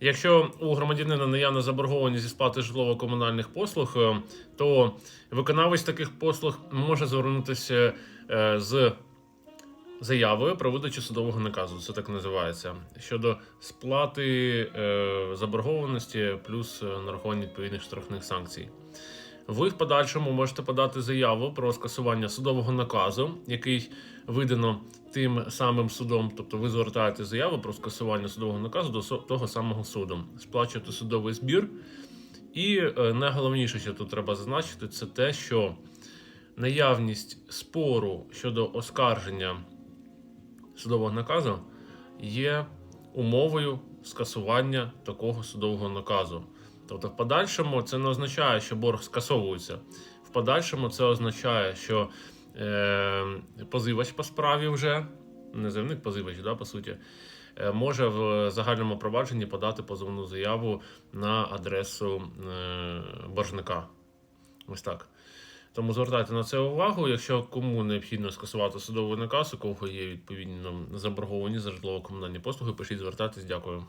Якщо у громадянина наявна заборгованість зі сплати житлово-комунальних послуг, е, то виконавець таких послуг може звернутися е, з заявою про видачу судового наказу. Це так називається. Щодо сплати е, заборгованості плюс нарахування відповідних штрафних санкцій. Ви в подальшому можете подати заяву про скасування судового наказу, який видано тим самим судом. Тобто ви звертаєте заяву про скасування судового наказу до того самого суду, сплачуєте судовий збір. І е, найголовніше, що тут треба зазначити, це те, що наявність спору щодо оскарження судового наказу є умовою скасування такого судового наказу. Тобто, в подальшому це не означає, що борг скасовується. В подальшому це означає, що е, позивач по справі вже, не позивач, да, по суті, е, може в загальному провадженні подати позовну заяву на адресу е, боржника. Ось так. Тому звертайте на це увагу. Якщо кому необхідно скасувати судовий наказ, у кого є відповідно заборговані за житлово-комунальні послуги, пишіть, звертайтесь. Дякую.